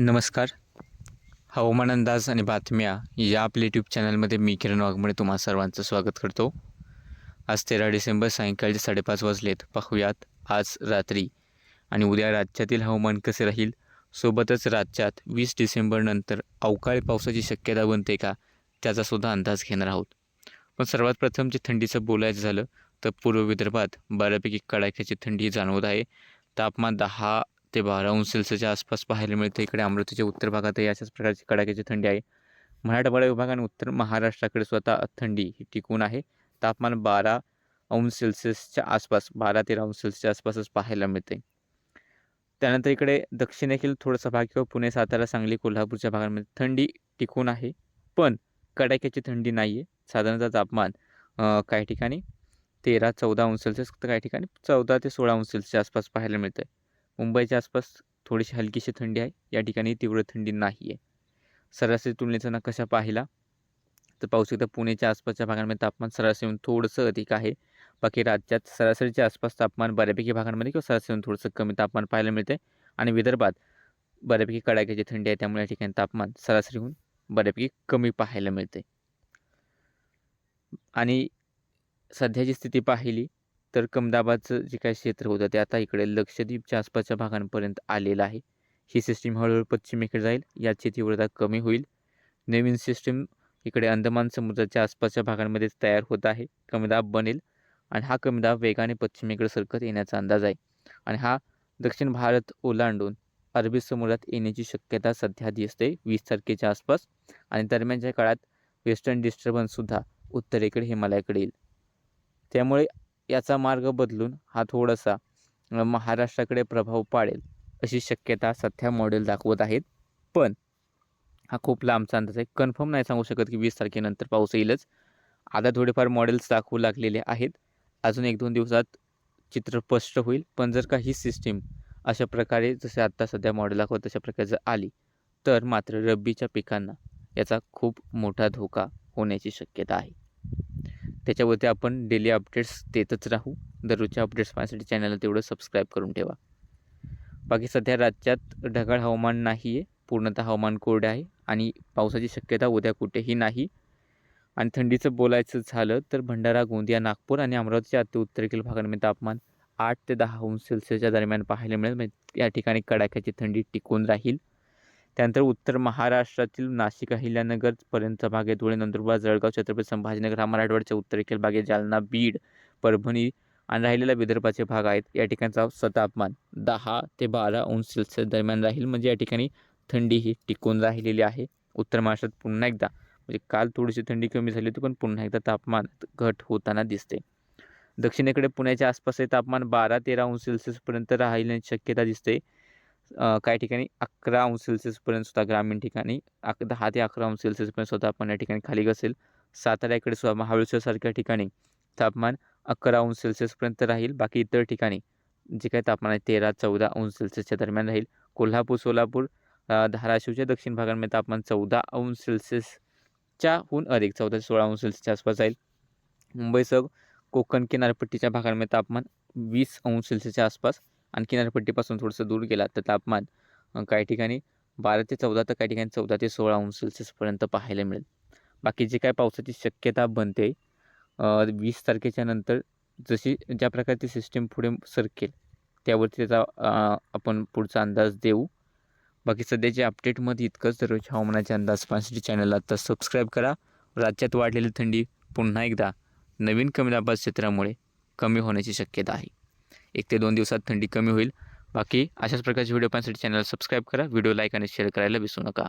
नमस्कार. हवामान अंदाज आणि बातम्या या आपल्या यूट्यूब चॅनलमध्ये मी किरण वाघमोडे तुम्हा सर्वांचं स्वागत करतो. आज तेरा डिसेंबर सायंकाळचे साडेपाच वाजलेत. पाहूयात आज रात्री आणि उद्या राज्यातील हवामान कसे राहील? सोबतच राज्यात वीस डिसेंबरनंतर अवकाळी पावसाची शक्यता बनते का? त्याचासुद्धा अंदाज घेणार आहोत. पण सर्वात प्रथम जे थंडीचं बोलायचं झालं तर पूर्व विदर्भात बऱ्यापैकी कडाक्याची थंडी जाणवत आहे. तापमान दहा ते बारा अंश सेल्सिअसच्या आसपास पाहायला मिळतं. इकडे अमरावतीच्या उत्तर भागातही अशाच प्रकारची कडाक्याची थंडी आहे. मराठवाडा विभाग आणि उत्तर महाराष्ट्राकडे स्वतः थंडी ही टिकून आहे. तापमान बारा अंश सेल्सिअसच्या आसपास बारा तेरा अंश सेल्सिअसच्या आसपासच पाहायला मिळते. त्यानंतर इकडे दक्षिणेतील थोडासा भाग किंवा पुणे सातारा सांगली कोल्हापूरच्या भागांमध्ये थंडी टिकून आहे. पण कडाक्याची थंडी नाही आहे साधारणतः तापमान काही ठिकाणी तेरा चौदा अंश सेल्सिअस तर काही ठिकाणी चौदा ते सोळा अंश सेल्सिअसच्या आसपास पाहायला मिळतं आहे मुंबईच्या आसपास थोडीशी हलकीशी थंडी आहे. या ठिकाणी तीव्र थंडी नाही आहे सरासरी तुलनेचा नकाशा पाहिला? तर पाहू शकता पुणेच्या आसपासच्या भागांमध्ये तापमान सरासरीहून थोडंसं अधिक आहे. बाकी राज्यात सरासरीच्या आसपास तापमान बऱ्यापैकी भागांमध्ये किंवा सरासरीहून थोडंसं कमी तापमान पाहायला मिळते आणि विदर्भात बऱ्यापैकी कडाक्याची थंडी आहे. त्यामुळे या ठिकाणी तापमान सरासरीहून बऱ्यापैकी कमी पाहायला मिळते आणि सध्याची स्थिती पाहिली तर कमदाबाचं जे काय क्षेत्र होतं ते आता इकडे लक्षद्वीपच्या आसपासच्या भागांपर्यंत आलेलं आहे. ही सिस्टीम हळूहळू पश्चिमेकडे जाईल. याची तीव्रता कमी होईल. नवीन सिस्टीम इकडे अंदमान समुद्राच्या आसपासच्या भागांमध्ये तयार होत आहे. कमीदाब बनेल आणि हा कमीदाब वेगाने पश्चिमेकडे सरकत येण्याचा अंदाज आहे. आणि हा दक्षिण भारत ओलांडून अरबी समुद्रात येण्याची शक्यता सध्या दिसते वीस तारखेच्या आसपास. आणि दरम्यानच्या काळात वेस्टर्न डिस्टर्बन्ससुद्धा उत्तरेकडे हिमालयाकडे येईल. त्यामुळे याचा मार्ग बदलून हा थोडासा महाराष्ट्राकडे प्रभाव पाडेल अशी शक्यता सध्या मॉडेल दाखवत आहेत. पण हा खूप लांबचा अंदाज आहे. कन्फर्म नाही सांगू शकत की वीस तारखेनंतर पाऊस येईलच. आता थोडेफार मॉडेल्स दाखवू लागलेले आहेत. अजून एक दोन दिवसात चित्र स्पष्ट होईल. पण जर का ही सिस्टीम अशा प्रकारे जसे आत्ता सध्या मॉडेल दाखवत तशा प्रकारे जर आली तर मात्र रब्बीच्या पिकांना याचा खूप मोठा धोका होण्याची शक्यता आहे. त्याच्यावरती आपण डेली अपडेट्स देतच राहू. दररोजच्या अपडेट्स पाहण्यासाठी चॅनलला तेवढं सबस्क्राईब करून ठेवा. बाकी सध्या राज्यात ढगाळ हवामान नाही आहे पूर्णतः हवामान कोरडे आहे आणि पावसाची शक्यता उद्या कुठेही नाही. आणि थंडीचं बोलायचं झालं तर भंडारा गोंदिया नागपूर आणि अमरावतीच्या अतिउत्तरेकडील भागांमध्ये तापमान आठ ते दहा अंश सेल्सिअसच्या दरम्यान पाहायला मिळेल. म्हणजे या ठिकाणी कडाक्याची थंडी टिकून राहील. त्यानंतर उत्तर महाराष्ट्रातील नाशिक अहिल्यानगरपर्यंतचा भाग आहे. धुळे नंदुरबार जळगाव छत्रपती संभाजीनगर हा मराठवाड्याच्या उत्तरेकडील भाग आहे. जालना बीड परभणी आणि राहिलेला विदर्भाचे भाग आहेत. या ठिकाणचा तापमान दहा ते बारा अंश सेल्सिअस दरम्यान राहील. म्हणजे या ठिकाणी थंडी ही टिकून राहिलेली आहे. उत्तर महाराष्ट्रात पुन्हा एकदा म्हणजे काल थोडीशी थंडी कमी झाली होती पण पुन्हा एकदा तापमान घट होताना दिसते. दक्षिणेकडे पुण्याच्या आसपास हे तापमान बारा तेरा अंश सेल्सिअसपर्यंत राहिल्याची शक्यता दिसते. काही ठिकाणी अकरा अंश सेल्सिअसपर्यंत सुद्धा ग्रामीण ठिकाणी अक दहा ते अकरा अंश सेल्सिअसपर्यंत सुद्धा आपण या ठिकाणी खाली घसेल. साताऱ्याकडे सुद्धा महाबळेश्वरसारख्या ठिकाणी तापमान अकरा अंश सेल्सिअसपर्यंत राहील. बाकी इतर ठिकाणी जे काही तापमान आहे तेरा चौदा अंश सेल्सिअसच्या दरम्यान राहील. कोल्हापूर सोलापूर धाराशिवच्या दक्षिण भागांमध्ये तापमान चौदा अंश सेल्सिअसच्या हून अधिक चौदा ते सोळा अंश सेल्सिअसच्या आसपास जाईल मुंबईसह कोकण किनारपट्टीच्या भागांमध्ये तापमान वीस अंश सेल्सिअसच्या आसपास आणि किनारपट्टीपासून थोडंसं दूर गेला तर तापमान काही ठिकाणी बारा ते चौदा तर काही ठिकाणी चौदा ते सोळा अंश सेल्सिअसपर्यंत पाहायला मिळेल. बाकी जे काय पावसाची शक्यता बनते वीस तारखेच्या नंतर जशी ज्या प्रकारची सिस्टीम पुढे सरकेल त्यावरती त्याचा आपण पुढचा अंदाज देऊ. बाकी सध्याच्या अपडेटमध्ये इतकंच. दररोज हवामानाचे अंदाज पाहण्यासाठी चॅनलला आता सबस्क्राईब करा. राज्यात वाढलेली थंडी पुन्हा एकदा नवीन कमी दाबात क्षेत्रामुळे कमी होण्याची शक्यता आहे. एक ते दोन दिवसात थंडी कमी होईल. बाकी अशाच प्रकारचे व्हिडिओ पाहण्यासाठी चॅनल सबस्क्राईब करा. व्हिडिओ लाईक आणि शेअर करायला विसरू नका.